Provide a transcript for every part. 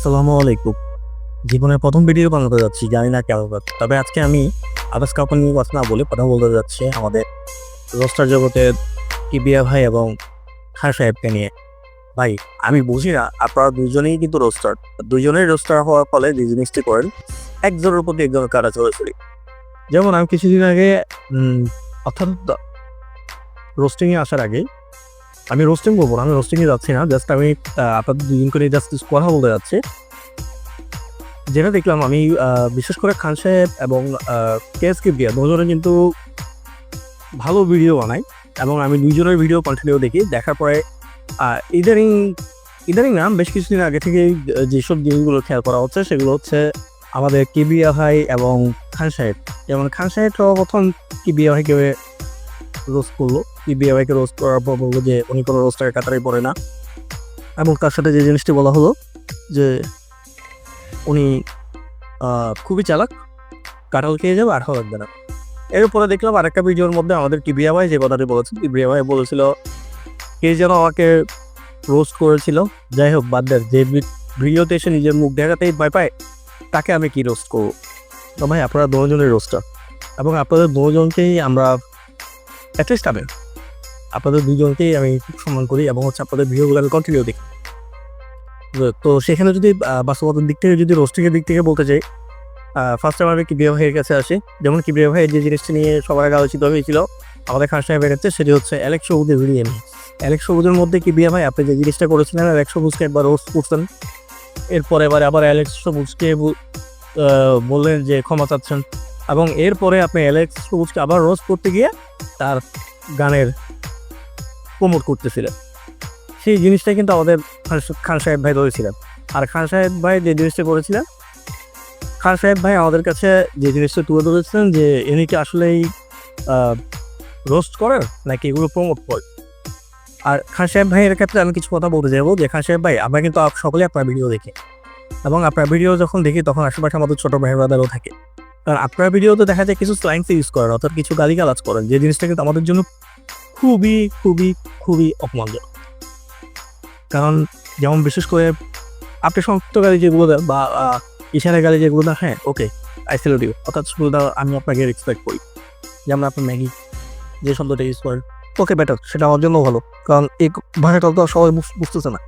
আসসালামু আলাইকুম জীবনের প্রথম ভিডিও বানাতে যাচ্ছি, জানি না হবে। তবে আজকে আমি আবাস কাপড় নিয়ে কথা না বলে কথা বলতে যাচ্ছি আমাদের রোস্টার জগতের কিবিয়া ভাই এবং খান সাহেবকে নিয়ে ভাই, আমি বুঝি না, আপনারা দুজনেই কিন্তু রোস্টার দুজনেই রোস্টার হওয়ার ফলে যে জিনিসটি করেন, একজনের প্রতি একজনের কারা চলেছড়ি যেমন আমি কিছুদিন আগে অর্থাৎ রোস্টিংয়ে আসার আগে আমি রোস্টিং করব না, আমি রোস্টিংয়ে যাচ্ছি না জাস্ট আমি আপনাদের দুজনকে নিয়ে জাস্ট কথা বলতে যাচ্ছি। যেটা দেখলাম আমি বিশেষ করে খান সাহেব এবং কেএস কিবরিয়া দুজনে কিন্তু ভালো ভিডিও বানায় এবং আমি দুইজনের ভিডিও কন্টিনিউ দেখি, দেখার পরে ইদানিং ইদানিং না, বেশ কিছুদিন আগে থেকে যেসব জিনিসগুলো খেয়াল করা হচ্ছে, সেগুলো হচ্ছে আমাদের কিবিয়া ভাই এবং খান সাহেব। যেমন খান সাহেব সর্বপ্রথম কিবিয়া ভাইকে রোস্ট করল কিবিয়া ভাইকে রোস্ট করার পর বলল যে উনি কোনো রোস্টারের কাতারেই পড়ে না। এবং তার সাথে যে জিনিসটি বলা হলো যে উনি খুবই চালাক, কাঁঠাল খেয়ে যাবে আর লাগবে না। এরপরে দেখলাম আরেকটা ভিডিওর মধ্যে আমাদের কিবিয়া ভাই যে কথাটি বলেছে কিবিয়া ভাই বলেছিল, কে যেন আমাকে রোস্ট করেছিল? যাই হোক, বাদ দেন, যে ভিডিওতে এসে নিজের মুখ দেখাতেই ভয় পায়, তাকে আমি কি রোস্ট করব? তো ভাই, আপনারা দুজনের রোস্টার এবং আপনাদের দুজনকেই আমরা অ্যাটলিস্ট আমি। আপনাদের দুজনকেই আমি খুব সম্মান করি এবং হচ্ছে আপনাদের ভিডিওগুলো আমি কন্টিনিউ দেখি। তো- সেখানে যদি বাস্তবতার দিক থেকে যদি রোস্টিংয়ের দিক থেকে বলতে চাই ফার্স্ট টাইম আমি কিবিয়া ভাইয়ের কাছে আসি। যেমন কিবিয়া ভাই যে জিনিসটা নিয়ে সবার আগে আলোচিত হয়েছিল, আমাদের খান সাহেবের কাছে সেটি হচ্ছে অ্যালেক্স সবুজের ভিডিও অ্যালেক্স সবুজের মধ্যে কিবিয়া ভাই, আপনি যে জিনিসটা করেছিলেন অ্যালেক্স সবুজকে একবার রোস্ট করছেন এরপরে এবার আবার অ্যালেক্স সবুজকে বললেন যে ক্ষমা চাচ্ছেন। এবং এরপরে আপনি অ্যালেক্স সবুজকে আবার রোস্ট করতে গিয়ে তার গানের প্রমোট করতেছিলেন। সেই জিনিসটা কিন্তু আমাদের খান- সাহেব ভাই ধরেছিলেন। আর খান সাহেব ভাই যে জিনিসটা করেছিলেন, খান সাহেব ভাই আমাদের কাছে যে জিনিসটা তুলে ধরেছিলেন যে ইনি কি আসলেই রোস্ট করেন নাকি এগুলো প্রমোট করে আর খান সাহেব ভাইয়ের ক্ষেত্রে আমি কিছু কথা বলতে যাব যে খান সাহেব ভাই, আমরা কিন্তু সকলে আপনার ভিডিও দেখি। এবং আপনার ভিডিও যখন দেখি তখন আশেপাশে আমাদের ছোট ভাই ব্রাদারও থাকে। কারণ আপনার ভিডিওতে দেখা যায় কিছু স্লাইন্স ইউজ করেন, অর্থাৎ কিছু গালিগালাজ করেন, যে জিনিসটা কিন্তু আমাদের জন্য খুবই খুবই খুবই অপমানজনক। কারণ যেমন বিশেষ করে আপনি সংযুক্ত গাড়ি যেগুলো দেন বা ইশারা গাড়ি যেগুলো দেন হ্যাঁ ওকে ডিও অর্থাৎ সেগুলো আমি আপনাকে রেসপেক্ট করি। যেমন আপনি ম্যাগি যে শব্দটা ইউজ করেন ওকে বেটার সেটা আমার জন্য ভালো, কারণ এই ভাষাটা তো সবাই বুঝতেছে না।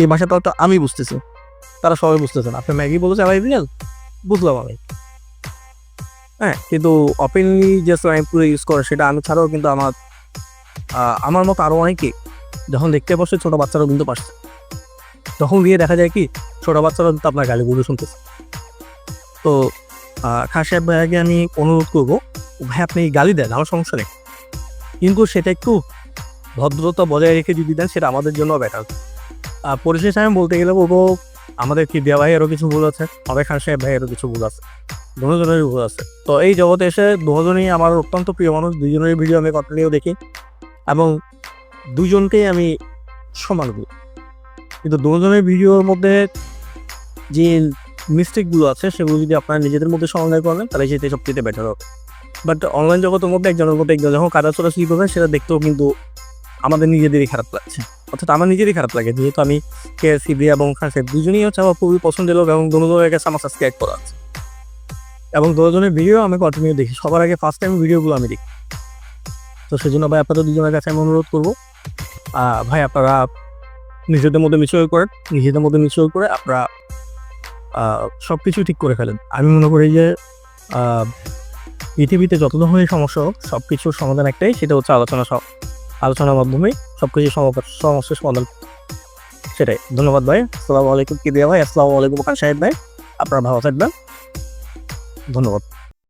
এই ভাষাটা তো আমি বুঝতেছি, তারা সবাই বুঝতেছে না। আপনি ম্যাগি বলেছে আমি বুঝলাম আমি। হ্যাঁ কিন্তু ওপেনলি যে পুরো ইউজ করে, সেটা আমি ছাড়াও কিন্তু আমার আমার মতো আরও অনেকে যখন দেখতে বসে ছোটো বাচ্চারাও কিন্তু পারছে। তখন গিয়ে দেখা যায় কি, ছোটো বাচ্চারা কিন্তু আপনার গালিগুলো শুনতেছে। তো সাহেব ভাইয়াকে আমি অনুরোধ করব, ভাই আপনি গালি দেন, আমার সমস্যা নেই। কিন্তু সেটা একটু ভদ্রতা বজায় রেখে যদি দেন, সেটা আমাদের জন্য বেটার পরিশেষে আমি বলতে গেলে বলব আমাদের কি দেওয়া ভাইয়েরও কিছু ভুল আছে? আমাদের খান সাহেব ভাইয়েরও কিছু ভুল আছে। দুজনেরই ভুল আছে। তো এই জগতে এসে দুজনেই আমার অত্যন্ত প্রিয় মানুষ, দুজনেরই ভিডিও আমি কন্টিনিউ দেখি এবং দুজনকেই আমি সমান করি। কিন্তু দুজনের ভিডিওর মধ্যে যে মিস্টেকগুলো আছে, সেগুলো যদি আপনারা নিজেদের মধ্যে সমাধান করেন, তাহলে সেটা সবচেয়ে বেটার হবে। বাট অনলাইন জগতের মধ্যে একজনের মধ্যে একজন, যখন কাদা ছোড়াছুড়ি করবে সেটা দেখতেও কিন্তু আমাদের নিজেদেরই খারাপ লাগছে। অর্থাৎ আমার নিজেরই খারাপ লাগে। যেহেতু আমি কে সিবি এবং সাহেব দুজনেই হচ্ছে আমার খুবই পছন্দের লোক এবং দুজনের কাছে আমার সাবস্ক্রাইব করা আছে। এবং দুজনের ভিডিও আমি কন্টিনিউ দেখি। সবার আগে ফার্স্ট টাইম ভিডিওগুলো আমি দেখি। তো সেজন্য ভাই, আপনাদের দুজনের কাছে আমি অনুরোধ করব ভাই, আপনারা নিজেদের মধ্যে মিশল করেন। নিজেদের মধ্যে মিশল করে আপনারা সব কিছু ঠিক করে ফেলেন। আমি মনে করি যে পৃথিবীতে যত ধরনের সমস্যা হোক সব কিছুর সমাধান একটাই, সেটা হচ্ছে আলোচনা আলোচনার মাধ্যমে সব কিছু সমস্যার সমাধান সেটাই। ধন্যবাদ ভাই। আসসালামু আলাইকুম কি দিয়া ভাই? আসসালামু আলাইকুম খান সাহেব ভাই। আপনারা ভালো থাকবেন। ধন্যবাদ।